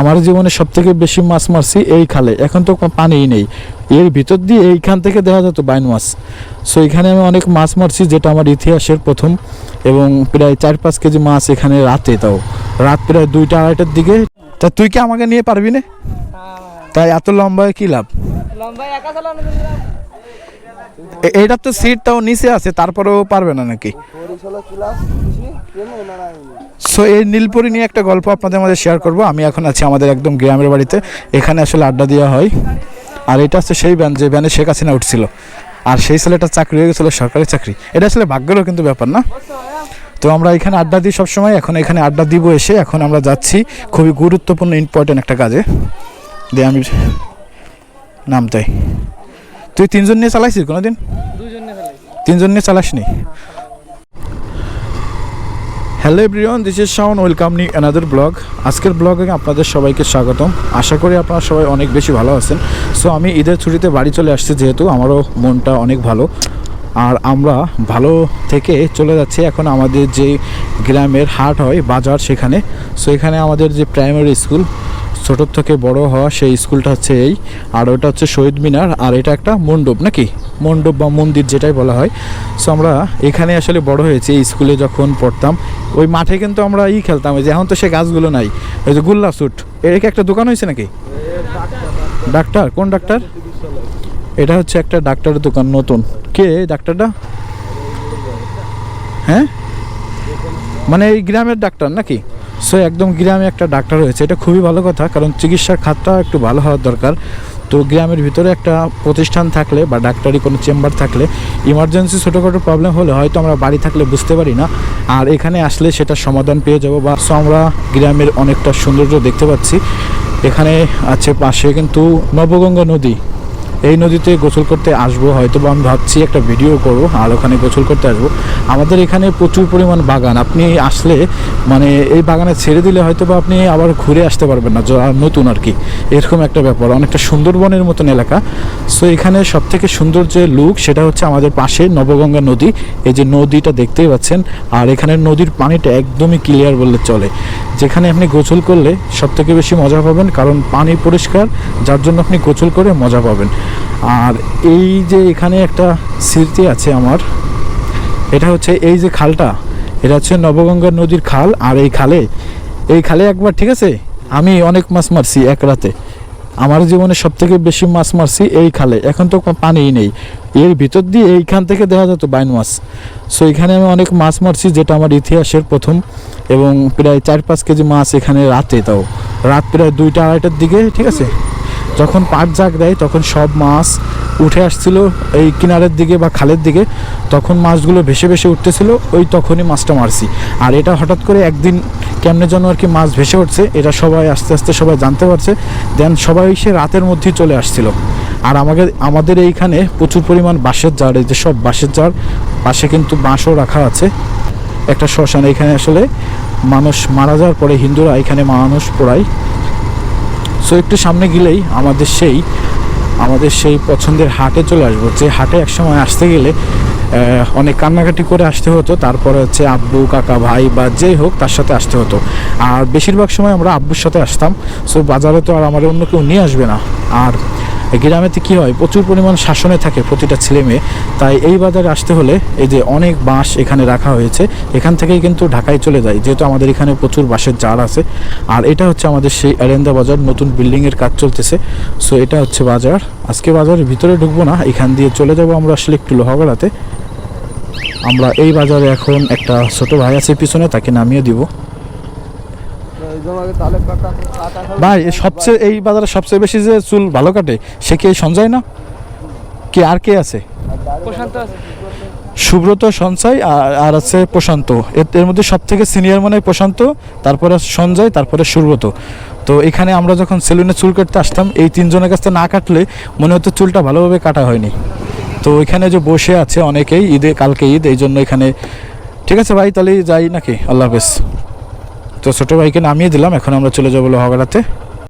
আমার জীবনে সব থেকে বেশি মাছ মারছি এই খালে। এখন তো পানিই নেই। এর ভিতর দিয়ে এইখান থেকে দেখা যেত বাইন মাছ। সো এখানে আমি অনেক মাছ মারছি যেটা আমার ইতিহাসের প্রথম এবং প্রায় চার পাঁচ কেজি মাছ এখানে রাতে তাও। রাত প্রায় দুইটা আড়াইটার দিকে। তা তুই কি আমাকে নিয়ে পারবি না? তাই এত লম্বায় কি লাভ? লম্বায় একা এইটার তো সিটটাও নিচে আছে, তারপরেও পারবে না নাকি? সো এই নীলপরি নিয়ে একটা গল্প আপনাদের মধ্যে শেয়ার করব। আমি এখন আছি আমাদের একদম গ্রামের বাড়িতে। এখানে আসলে আড্ডা দেওয়া হয়। আর এটা হচ্ছে সেই ব্যান যে ব্যানে শেখ হাসিনা উঠছিল। আর সেই ছেলেটা চাকরি হয়ে গেছিল, সরকারি চাকরি। এটা আসলে ভাগ্যেরও কিন্তু ব্যাপার না। তো আমরা এখানে আড্ডা দিই সবসময়। এখন এখানে আড্ডা দিব এসে এখন আমরা যাচ্ছি খুবই গুরুত্বপূর্ণ ইম্পর্টেন্ট একটা কাজে। দিয়ে আমি নামতাই। তুই তিনজন নিয়ে চালাইছিস কোনোদিন? তিনজন নিয়ে চালাসনি? Hello everyone this is Shaon welcome নি অ্যানাদার ব্লগ আজকের ব্লগে আপনাদের সবাইকে স্বাগতম। আশা করি আপনারা সবাই অনেক বেশি ভালো আছেন। সো আমি ঈদের ছুটিতে বাড়ি চলে আসছি যেহেতু আমারও মনটা অনেক ভালো। আর আমরা ভালো থেকে চলে যাচ্ছি এখন আমাদের যে গ্রামের হাট হয় বাজার সেখানে। সো এখানে আমাদের যে প্রাইমারি স্কুল ছোটোর থেকে বড় হওয়া সেই স্কুলটা হচ্ছে এই, আর ওটা হচ্ছে শহীদ মিনার, আর এটা একটা মণ্ডপ নাকি? মণ্ডপ বা মন্দির যেটাই বলা হয়। সো আমরা এখানে আসলে বড় হয়েছি, এই স্কুলে যখন পড়তাম, ওই মাঠে কিন্তু আমরা ই খেলতাম, ওই যে এখন তো সে গাছগুলো নাই, ওই যে গুল্লা স্যুট। এর একটা দোকান হয়েছে নাকি? ডাক্তার, কোন ডাক্তার? এটা হচ্ছে একটা ডাক্তারের দোকান, নতুন। কে ডাক্তারটা? হ্যাঁ? মানে এই গ্রামের ডাক্তার নাকি? সো একদম গ্রামে একটা ডাক্তার হয়েছে এটা খুবই ভালো কথা, কারণ চিকিৎসার খাতটা একটু ভালো হওয়ার দরকার। তো গ্রামের ভিতরে একটা প্রতিষ্ঠান থাকলে বা ডাক্তারি কোনো চেম্বার থাকলে ইমার্জেন্সি ছোটোখাটো প্রবলেম হলে হয়তো আমরা বাড়ি থাকলে বুঝতে পারি না। আর এখানে আসলে সেটা সমাধান পেয়ে যাব বা সো আমরা গ্রামের অনেকটা সৌন্দর্য দেখতে পাচ্ছি। এখানে আছে পাশে কিন্তু নবগঙ্গা নদী। এই নদীতে গোসল করতে আসব হয়তো বা আমি ভাবছি একটা ভিডিও করব, আর ওখানে গোসল করতে আসব। আমাদের এখানে প্রচুর পরিমাণ বাগান, আপনি আসলে মানে এই বাগানে ছেড়ে দিলে হয়তো বা আপনি আবার ঘুরে আসতে পারবেন না নতুন আর কি। এরকম একটা ব্যাপার, অনেকটা সুন্দরবনের মতন এলাকা। সো এখানে সব থেকে সুন্দর যে লুক সেটা হচ্ছে আমাদের পাশে নবগঙ্গা নদী। এই যে নদীটা দেখতেই পাচ্ছেন, আর এখানে নদীর পানিটা একদমই ক্লিয়ার বললে চলে। যেখানে আপনি গোসল করলে সব থেকে বেশি মজা পাবেন, কারণ পানি পরিষ্কার, যার জন্য আপনি গোসল করে মজা পাবেন। আর এই যে এখানে একটা স্মৃতি আছে আমার, এটা হচ্ছে এই যে খালটা, এটা হচ্ছে নবগঙ্গা নদীর খাল আর এই খালে এই খালে একবার, ঠিক আছে? আমি অনেক মাছ মারছি এক রাতে। আমার জীবনে সব থেকে বেশি মাছ মারছি এই খালে। এখন তো পানিই নেই। এর ভিতর দিয়ে এইখান থেকে দেখা যেত বাইন মাছ। সো এখানে আমি অনেক মাছ মারছি যেটা আমার ইতিহাসের প্রথম এবং প্রায় চার পাঁচ কেজি মাছ এখানে রাতে তাও। রাত প্রায় দুইটা, আড়াইটার দিকে, ঠিক আছে? যখন পাট জাগ দেয়, তখন সব মাছ উঠে আসছিল এই কিনারের দিকে বা খালের দিকে। তখন মাছগুলো ভেসে ভেসে উঠতেছিল, ওই তখনই মাছটা মারছি। আর এটা হঠাৎ করে একদিন কেমনে যেন আর কি মাছ ভেসে উঠছে, এটা সবাই আস্তে আস্তে সবাই জানতে পারছে। দেন সবাই সে রাতের মধ্যেই চলে আসছিল। আর আমাকে, আমাদের এইখানে প্রচুর পরিমাণ বাঁশের জার এই যে সব বাঁশের জার পাশে কিন্তু বাঁশও রাখা আছে। একটা শ্মশান এখানে আসলে মানুষ মারা যাওয়ার পরে হিন্দুরা এখানে মানুষ পোড়ায়। সো একটু সামনে গেলেই আমাদের সেই আমাদের সেই পছন্দের হাটে চলে আসব। যে হাটে একসময় আসতে গেলে অনেক কান্নাকাটি করে আসতে হতো। তারপরে হচ্ছে আব্বু, কাকা, ভাই বা যেই হোক, তার সাথে আসতে হতো। আর বেশিরভাগ সময় আমরা আব্বুর সাথে আসতাম। সো বাজারে তো আর আমার অন্য কেউ নিয়ে আসবে না। আর গ্রামেতে কী হয়? প্রচুর পরিমাণ শাসনে থাকে প্রতিটা ছেলে মেয়ে। তাই এই বাজারে আসতে হলে এই যে অনেক বাঁশ এখানে রাখা হয়েছে, এখান থেকেই কিন্তু ঢাকায় চলে যায়। যেহেতু আমাদের এখানে প্রচুর বাঁশের জার আছে। আর এটা হচ্ছে আমাদের সেই এরেন্দা বাজার, নতুন বিল্ডিংয়ের কাজ চলতেছে। সো এটা হচ্ছে বাজার। আজকে বাজারের ভিতরে ঢুকবো না, এখান দিয়ে চলে যাব আমরা আসলে একটু লোহাগড়াতে। আমরা এই বাজারে এখন একটা ছোট ভাই আছে পিছনে, তাকে নামিয়ে দিব। ভাই সবচেয়ে এই বাজারে সবচেয়ে বেশি যে চুল ভালো কাটে সে কি সঞ্জয় না? কে আর কে আছে? সুব্রত সঞ্চয় আর আর আছে প্রশান্ত। এর- মধ্যে সব থেকে সিনিয়র মনে হয় প্রশান্ত তারপরে সঞ্জয় তারপরে সুব্রত। তো এখানে আমরা যখন সেলুনে চুল কাটতে আসতাম এই তিনজনের কাছ না কাটলে মনে হতো চুলটা ভালোভাবে কাটা হয়নি। তো এখানে যে বসে আছে অনেকেই ঈদে কালকে ঈদ এই জন্য এখানে ঠিক আছে ভাই তাহলে যাই নাকি? আল্লাহ হাফেজ। তো ছোটো ভাইকে নামিয়ে দিলাম এখন আমরা চলে যাব লোহাগড়াতে।